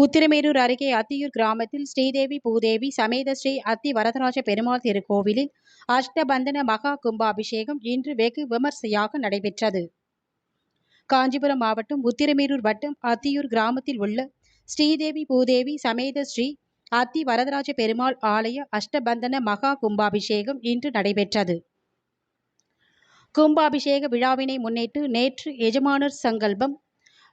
உத்திரமேரூர் அருகே அத்தியூர் கிராமத்தில் ஸ்ரீதேவி பூதேவி சமேத ஸ்ரீ அத்தி வரதராஜ பெருமாள் திருக்கோவிலில் அஷ்டபந்தன மகா கும்பாபிஷேகம் இன்று வெகு விமர்சையாக நடைபெற்றது. காஞ்சிபுரம் மாவட்டம் உத்திரமேரூர் வட்டம் அத்தியூர் கிராமத்தில் உள்ள ஸ்ரீதேவி பூதேவி சமேத ஸ்ரீ அத்தி வரதராஜ பெருமாள் ஆலய அஷ்டபந்தன மகா கும்பாபிஷேகம் இன்று நடைபெற்றது. கும்பாபிஷேக விழாவினை முன்னிட்டு நேற்று எஜமானர் சங்கல்பம்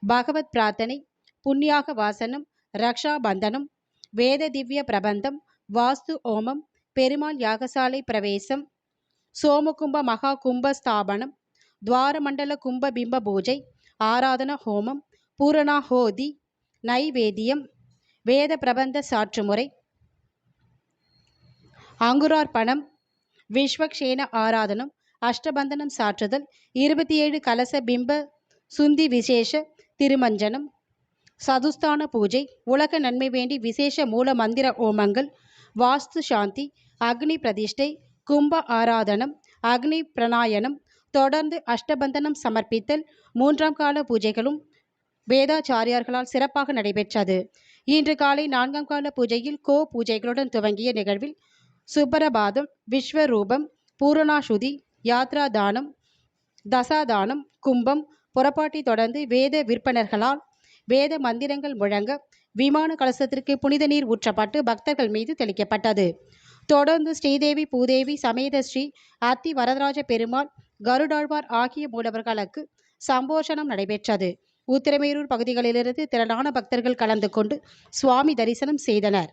பகவத் பிரார்த்தனை புண்ணியாக வாசனம் ரக்ஷாபந்தனம் வேத திவ்ய பிரபந்தம் வாஸ்து ஓமம் பெருமாள் யாகசாலை பிரவேசம் சோமகும்ப மகா கும்ப ஸ்தாபனம் துவாரமண்டல கும்ப பிம்ப பூஜை ஆராதன ஹோமம் பூரணாஹோதி நைவேத்தியம் வேத பிரபந்த சாற்றுமுறை அங்குரார்ப்பணம் விஸ்வக்ஷேன ஆராதனம் அஷ்டபந்தனம் சாற்றுதல் இருபத்தி ஏழு கலச பிம்ப சுந்தி விசேஷ திருமஞ்சனம் சதுஸ்தான பூஜை உலக நன்மை வேண்டி விசேஷ மூல மந்திர ஓமங்கள் வாஸ்து சாந்தி அக்னி பிரதிஷ்டை கும்ப ஆராதனம் அக்னி பிரணாயனம் தொடர்ந்து அஷ்டபந்தனம் சமர்ப்பித்தல் மூன்றாம் கால பூஜைகளும் வேதாச்சாரியார்களால் சிறப்பாக நடைபெற்றது. இன்று காலை நான்காம் கால பூஜையில் கோ பூஜைகளுடன் துவங்கிய நிகழ்வில் சுப்பரபாதம் விஸ்வரூபம் பூரணாசுதி யாத்ரா தானம் தசாதானம் கும்பம் புறப்பாட்டை தொடர்ந்து வேத விற்பனர்களால் வேத மந்திரங்கள் முழங்க விமான கலசத்திற்கு புனித நீர் ஊற்றப்பட்டு பக்தர்கள் மீது தெளிக்கப்பட்டது. தொடர்ந்து ஸ்ரீதேவி பூதேவி சமேத ஸ்ரீ அத்தி வரதராஜ பெருமாள் கருடாழ்வார் ஆகிய மூலவர்களுக்கு சம்போஷனம் நடைபெற்றது. உத்திரமேரூர் பகுதிகளிலிருந்து திரளான பக்தர்கள் கலந்து கொண்டு சுவாமி தரிசனம் செய்தனர்.